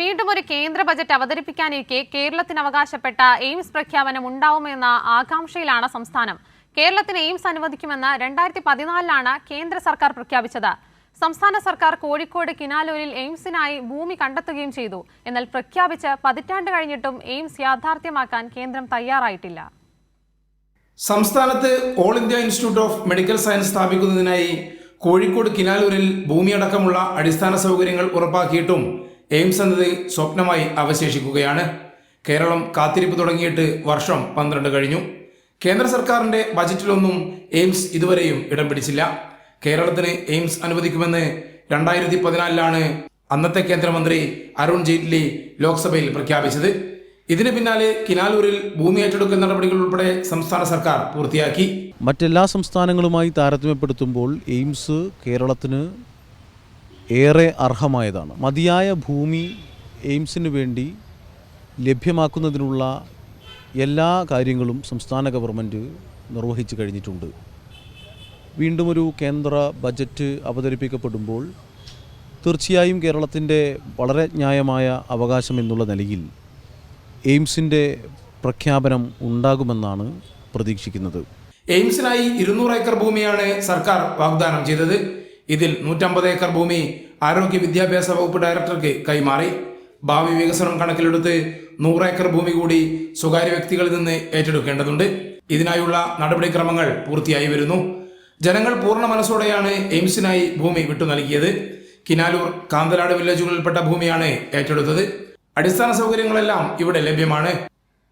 വീണ്ടും ഒരു കേന്ദ്ര ബജറ്റ് അവതരിപ്പിക്കാനിരിക്കെ കേരളത്തിന് അവകാശപ്പെട്ട എയിംസ് പ്രഖ്യാപനം ഉണ്ടാവുമെന്ന ആകാംക്ഷയിലാണ് സംസ്ഥാനം. കേരളത്തിന് എയിംസ് അനുവദിക്കുമെന്ന് രണ്ടായിരത്തി പതിനാലിലാണ് കേന്ദ്ര സർക്കാർ പ്രഖ്യാപിച്ചത്. സംസ്ഥാന സർക്കാർ കോഴിക്കോട് കിനാലൂരിൽ എയിംസിനായി ഭൂമി കണ്ടെത്തുകയും ചെയ്തു. എന്നാൽ പ്രഖ്യാപിച്ച് പതിറ്റാണ്ട് കഴിഞ്ഞിട്ടും എയിംസ് യാഥാർത്ഥ്യമാക്കാൻ കേന്ദ്രം തയ്യാറായിട്ടില്ല. സംസ്ഥാനത്ത് all India institute of medical science സ്ഥാപിക്കുന്നതിനായി Kozhikode കിനാലൂരിൽ ഭൂമിയടക്കമുള്ള അടിസ്ഥാന സൗകര്യങ്ങൾ ഉറപ്പാക്കിയിട്ടും എയിംസ് എന്നത് സ്വപ്നമായി അവശേഷിക്കുകയാണ്. കേരളം കാത്തിരിപ്പ് തുടങ്ങിയിട്ട് വർഷം പന്ത്രണ്ട് കഴിഞ്ഞു. കേന്ദ്ര സർക്കാരിന്റെ ബജറ്റിലൊന്നും എയിംസ് ഇതുവരെയും ഇടം പിടിച്ചില്ല. കേരളത്തിന് എയിംസ് അനുവദിക്കുമെന്ന് രണ്ടായിരത്തി പതിനാലിലാണ് അന്നത്തെ കേന്ദ്രമന്ത്രി അരുൺ ജെയ്റ്റ്ലി ലോക്സഭയിൽ പ്രഖ്യാപിച്ചത്. ഇതിന് പിന്നാലെ കിനാലൂരിൽ ഭൂമി ഏറ്റെടുക്കൽ നടപടികൾ ഉൾപ്പെടെ സംസ്ഥാന സർക്കാർ പൂർത്തിയാക്കി. മറ്റെല്ലാ സംസ്ഥാനങ്ങളുമായി താരതമ്യപ്പെടുത്തുമ്പോൾ എയിംസ് കേരളത്തിന് ഏറെ അർഹമായതാണ്. മതിയായ ഭൂമി എയിംസിന് വേണ്ടി ലഭ്യമാക്കുന്നതിനുള്ള എല്ലാ കാര്യങ്ങളും സംസ്ഥാന ഗവൺമെന്റ് നിർവഹിച്ചു കഴിഞ്ഞിട്ടുണ്ട്. വീണ്ടും ഒരു കേന്ദ്ര ബജറ്റ് അവതരിപ്പിക്കപ്പെടുമ്പോൾ തീർച്ചയായും കേരളത്തിന്റെ വളരെ ന്യായമായ അവകാശം എന്നുള്ള നിലയിൽ എയിംസിന്റെ പ്രഖ്യാപനം ഉണ്ടാകുമെന്നാണ് പ്രതീക്ഷിക്കുന്നത്. എയിംസിനായി ഇരുന്നൂറ് ഏക്കർ ഭൂമിയാണ് സർക്കാർ വാഗ്ദാനം ചെയ്തത്. ഇതിൽ നൂറ്റമ്പത് ഏക്കർ ഭൂമി ആരോഗ്യ വിദ്യാഭ്യാസ വകുപ്പ് ഡയറക്ടർക്ക് കൈമാറി. ഭാവി വികസനം കണക്കിലെടുത്ത് നൂറ് ഏക്കർ ഭൂമി കൂടി സ്വകാര്യ വ്യക്തികളിൽ നിന്ന് ഏറ്റെടുക്കേണ്ടതുണ്ട്. ഇതിനായുള്ള നടപടിക്രമങ്ങൾ പൂർത്തിയായി വരുന്നു. ജനങ്ങൾ പൂർണ മനസ്സോടെയാണ് എയിംസിനായി ഭൂമി വിട്ടു നൽകിയത്. കിനാലൂർ കാന്തലാട് വില്ലേജുകളിൽപ്പെട്ട ഭൂമിയാണ് ഏറ്റെടുത്തത്. അടിസ്ഥാന സൗകര്യങ്ങളെല്ലാം ഇവിടെ ലഭ്യമാണ്.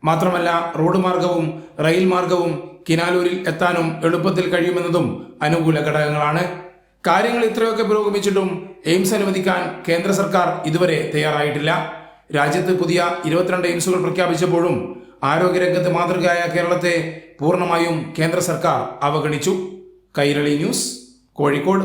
മാത്രമല്ല റോഡ് മാർഗവും റെയിൽ മാർഗവും കിനാലൂരിൽ എത്താനും എളുപ്പത്തിൽ കഴിയുമെന്നതും അനുകൂല ഘടകങ്ങളാണ്. കാര്യങ്ങൾ ഇത്രയൊക്കെ പുരോഗമിച്ചിട്ടും എയിംസ് അനുവദിക്കാൻ കേന്ദ്ര സർക്കാർ ഇതുവരെ തയ്യാറായിട്ടില്ല. രാജ്യത്ത് പുതിയ ഇരുപത്തിരണ്ട് എയിംസുകൾ പ്രഖ്യാപിച്ചപ്പോഴും ആരോഗ്യരംഗത്ത് മാതൃകയായ കേരളത്തെ പൂർണമായും കേന്ദ്ര സർക്കാർ അവഗണിച്ചു. കൈരളി ന്യൂസ് കോഴിക്കോട്.